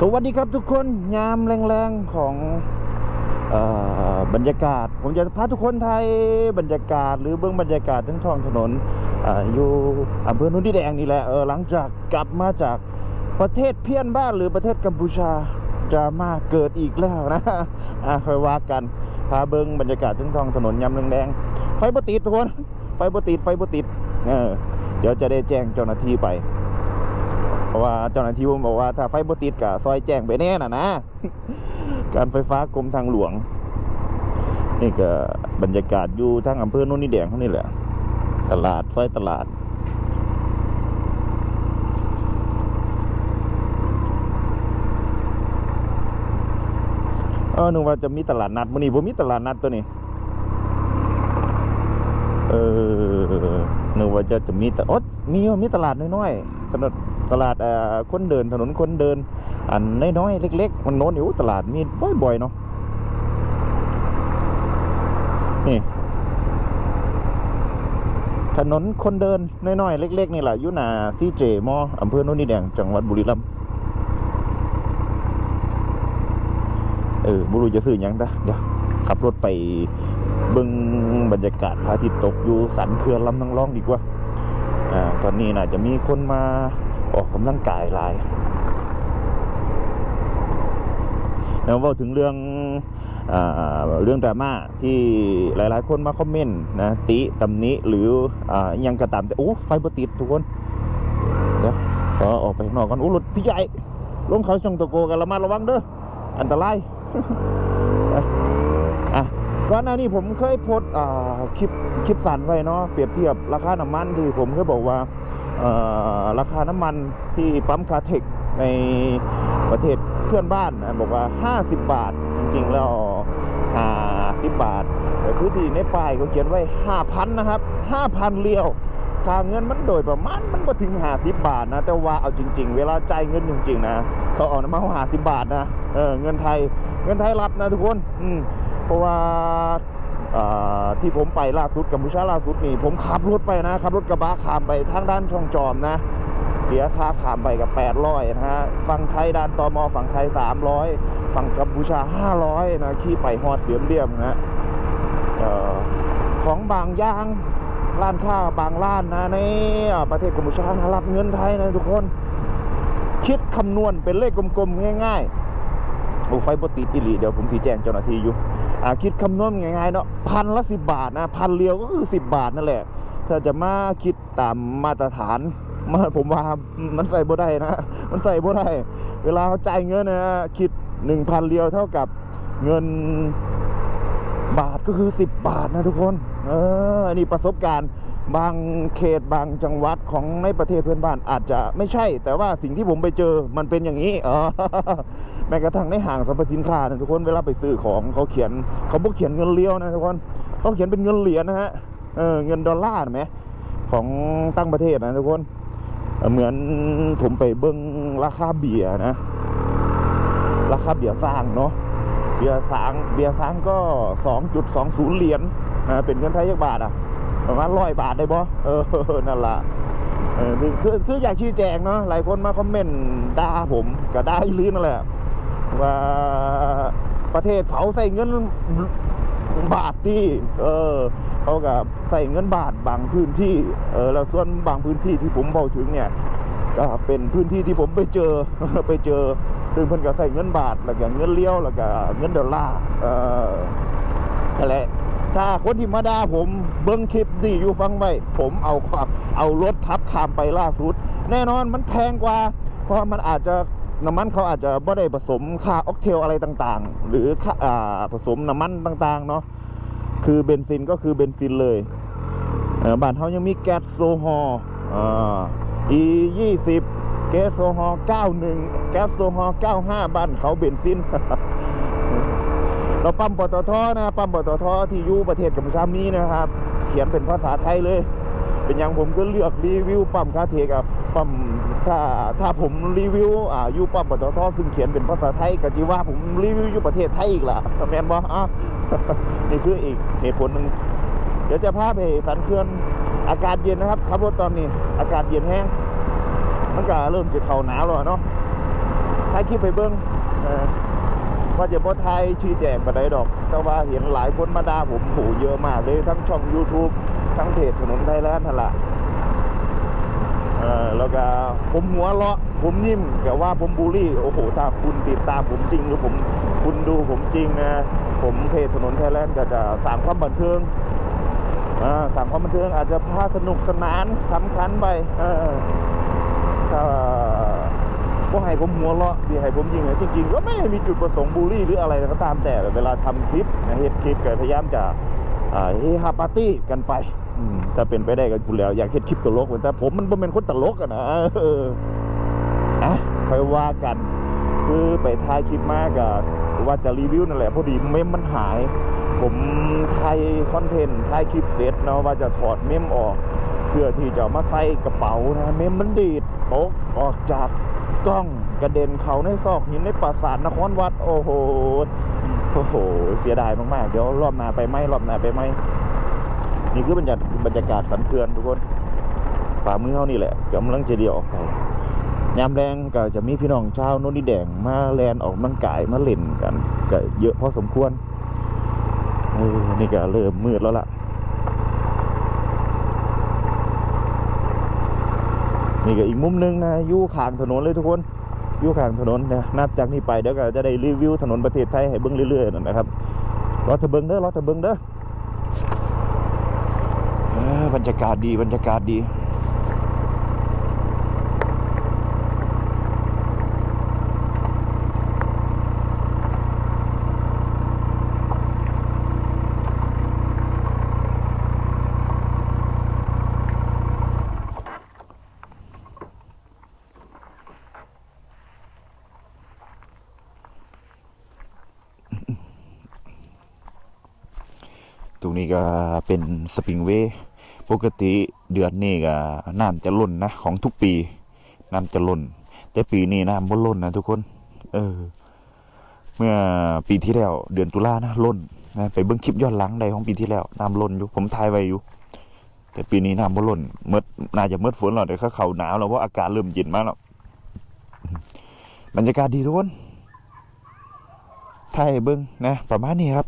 สวัสดีครับทุกคนยามแรงๆของออบรรยากาศ ผมจะพาทุกคนไทยบรรยากาศ หรือเบื้องบรรยากาศทั้งท้องถนนออยู่อำเภอนุ่นดินแดงนี่แหละเออหลังจากกลับมาจากประเทศเพี้ยนบ้านหรือประเทศกัมพูชาดราม่าเกิดอีกแล้วนะอะค่อยว่ากันพาเบิ้งบรรยากาศทั้งท้องถนนยามแรงๆไฟบติดทุกคนไฟบติดไฟบติดเออเดี๋ยวจะได้แจ้งเจ้าหน้าที่ไป ราะว่าเจ้าหน้าที่ผมบอกว่าถ้าไฟบ่ติดกับซอยแจ้งไปแน่น่ะนะ การไฟฟ้ากรมทางหลวง นี่ก็บรรยากาศอยู่ทางอำเภอโน่นนี่แดงเขานี่แหละ ตลาดซอยตลาดเออนึกว่าจะมีตลาดนัดมื้อนี้บ่มีตลาดนัดตัวนี้ เออนึกว่าจะจะมีแต่อ๊ยมีมีตลาดน้อยๆถนน ตลาดคนเดินถนนคนเดิน อันน้อยๆเล็ก ๆ มันโน้นอยู่ตลาดมีบ่อยๆเนาะนี่ถนนคนเดินน้อยๆเล็ก ๆ นี่แหละยูนาซีเจมออำเภอโน่นนี่แดงจังหวัดบุรีรัมย์เออบุรุจะซื้อหยังตะเดี๋ยวขับรถไปเบิ่งบรรยากาศพระอาทิตย์ตกอยู่สันเขื่อนลำนังร้องดีกว่าอ่าตอนนี้น่าจะมีคนมา ออกกำลังกายลายแล้วว่าถึงเรื่องอเรื่องดราม่าที่หลายๆ คนมาคอมเมนต์นะติตำหนิหรืออยังกระตามแต่โอ้ไฟบติดทุกคนเดี๋ยวขอออกไปข้างนอกก่อนโอ้รถพี่ใหญ่ลงเขาชงตะโกกันระมัดระวังเด้ออันตรายอะก่อนหน้านี้ผมเคยโพสคลิปคลิปสันไว้เนาะเปรียบเทียบราคาน้ำมันที่ผมเคยบอกว่า ราคาน้ำมันที่ปั๊มคาเทคในประเทศเพื่อนบ้านนะบอกว่า 50 บาท จริงๆ แล้ว50 บาทแต่คือที่ในป้ายเขาเขียนไว้ 5,000 นะครับ 5,000เรียวค่าเงินมันโดยประมาณมันมาถึง50บาทนะ แต่ว่าเอาจริง ๆ เวลาจ่ายเงินจริง ๆ นะ เขาเอาน้ำมันหาสิบาทนะเออเงินไทยเงินไทยรัฐนะทุกคน อืมเพราะว่า ที่ผมไปล่าสุดกัมพูชาล่าสุดนี่ผมขับรถไปนะขับรถกระบะข้ามไปทางด้านช่องจอมนะ เสียค่าข้ามไปกับ 800นะฮะฝั่งไทยด้านตมฝั่งไทย 300 ฝั่งกัมพูชา 500นะขี่ไปฮอดเสียมเรียมนะออของบางย่างร้านค้าบางร้านนะในประเทศกัมพูชานะรับเงินไทยนะทุกคน คิดคำนวณเป็นเลขกลมๆง่ายๆโอ้ไฟบติดอิลีเดี๋ยวผมสีแจ้งเจ้าหน้าที่อยู่ อ่าคิดคำนวณง่ายๆเนาะพันละสิบบาทนะพันเรียวก็คือสิบบาทนั่นแหละ ถ้าจะมาคิดตามมาตรฐานมาผมว่ามันใส่บ่ได้นะ มันใส่บ่ได้ เวลาเขาจ่ายเงินนะคิดหนึ่งพันเรียวเท่ากับเงินบาทก็คือสิบบาทนะทุกคน เอออันนี้ประสบการณ์ บางเขตบางจังหวัดของในประเทศเพื่อนบ้านอาจจะไม่ใช่ แต่ว่าสิ่งที่ผมไปเจอมันเป็นอย่างนี้เออแม้กระทั่งในห้างสรรพสินค้านะทุกคนเวลาไปซื้อของเขาเขียนเขาบอกเขียนเงินเลี้ยวนะทุกคนเขาเขียนเป็นเงินเหรียญนะฮะเออเงินดอลลาร์ไหมของตั้งประเทศนะทุกคนเเหมือนผมไปเบิ้งราคาเบียร์นะ ราคาเบียร์สร้างเนาะเบียร์สร้างเบียร์สร้างก็ 2.20 เหรียญนะเป็นเงินไทยยักบาทอะ ประมาณร้อยบาทได้บ่เออนั่นละเออคือคืออยากชี้แจงเนาะหลายคนมาคอมเมนต์ด่าผมก็ด่าอีหลีนั่นแหละว่าประเทศเขาใส่เงินบาทที่เออเขากับใส่เงินบาทบางพื้นที่เออแล้วส่วนบางพื้นที่ที่ผมบอกถึงเนี่ยก็เป็นพื้นที่ที่ผมไปเจอไปเจอซึ่งเพิ่นก็ใส่เงินบาทแล้วก็เงินเลี้ยวแล้วก็เงินดอลลาร์เออนั่นแหละ ถ้าคนที่มาด่าผมเบิ้งคลิปดีอยู่ฟังไว้ผมเอาความเอารถทับข้ามไปล่าสุด แน่นอนมันแพงกว่า เพราะมันอาจจะน้ำมันเขาอาจจะไม่ได้ผสมค่าออกเทลอะไรต่างๆ หรือค่าอ่าผสมน้ำมันต่างๆเนาะคือเบนซินก็คือเบนซินเลยเบ้านเขายังมีแก๊สโซฮอล์อ่า E 20แก๊สโซฮอล์91 แก๊สโซฮอล์95 บ้านเขาเบนซิน เราปั๊มปตทนะปั๊มปตทที่อยู่ประเทศกัมพูชามีนะครับ เขียนเป็นภาษาไทยเลย เป็นอย่างผมก็เลือกรีวิวปั๊มคาเทกับปั๊มถ้าถ้าผมรีวิวอ่าอยู่ปั๊มปตทซึ่งเขียนเป็นภาษาไทยก็จีว่าผมรีวิวอยู่ประเทศไทยอีกล่ะแมนบออะนี่คืออีกเหตุผลหนึ่งเดี๋ยวจะพาไปสันเขื่อนอากาศเย็นนะครับขับรถตอนนี้ อากาศเย็นแห้งมันก็เริ่มจะเข้าหนาวแล้วเนาะถ่ายคลิปไปเบิ้งเออ ว่าจะบ่ทยชี้แจงปานใดดอก แต่ว่าเห็นหลายคนมาด่าผมโหเยอะมากเลยทั้งช่อง YouTube ทั้งเพจถนนไทยแลนด์นั่นละเออแล้วก็ผมหัวเราะ ผมยิ้มแต่ว่าผมบูลลี่ โอ้โห ถ้าคุณติดตามผมจริงหรือผมคุณดูผมจริงนะ ผมเพจถนนไทยแลนด์ก็จะสางความบันเทิงอ่าสั่งความบันเทิงอาจจะพาสนุกสนานขำขันไปอ ก็ให้ผมหัวเราะสิให้ผมยิงเนี่ยจริงๆ ก็ไม่ได้มีจุดประสงค์บูลลี่หรืออะไรก็ตามแต่เวลาทำคลิปนะเฮ็ดคลิปก็พยายามจะเฮฮาปาร์ตี้กันไปถ้าเป็นไปได้ก็คุณแล้ว อยากเฮ็ดคลิปตลกแต่ผมมันเป็นคนตลกอะนะอะค่อยว่ากัน คือไปถ่ายคลิปมากกับว่าจะรีวิวนั่นแหละพอดีเมมมันหาย ผมถ่ายคอนเทนต์ถ่ายคลิปเสร็จเนาะว่าจะถอดเมมออก พื่อที่จะมาใส่กระเป๋านะเมมมันดีดตกออกจากกล้องกระเด็นเขาในซอกหินในปราสาทนครวัด โอ้โหโอ้โห เสียดายมากๆ เดี๋ยวรอบหน้าไปไหมรอบหน้าไปไหมนี่คือบรรยากาศบรรยากาศสันเขื่อนทุกคนฝ่ามือเขานี่แหละกำลังจะเดียวออกไปยามแรงก็จะมีพี่น้องชาวโนนดินแดงมาแลนออกกำลังกายมาเล่นกันก็เยอะพอสมควรนี่ก็เริ่มมืดแล้วล่ะ นี่ก็อีกมุมหนึงนะยู่ขางถนนเลยทุกคนอยู่ขางถนนนะนับจากนี้ไปเดี๋ยวก็จะได้รีวิวถนนประเทศไทยให้เบิ้งเรื่อยๆนะครับรอเธอเบิ้งเด้อรอเธอเบิ้งเด้อบรรยากาศดีบรรยากาศดี นี้ก็เป็นสปริงเวย์ปกติเดือนนี้ก็น้ำจะล้นนะของทุกปีน้ำจะล้น แต่ปีนี้น้ำบ่ล้นนะทุกคน เออ เมื่อปีที่แล้วเดือนตุลานะล้นนะไปเบิ่งคลิปย้อนหลังใดของปีที่แล้วน้ำล้นอยู่ผมถ่ายไว้อยู่ แต่ปีนี้น้ำบ่ล้นเมื่อน่าจะเมื่อฝนหรอกแต่เขาเขาหนาวแล้วเพราะอากาศเริ่มเย็นมากแล้วบรรยากาศดีทุกคนถ่ายเบิ่งนะ ประมาณนี้ครับ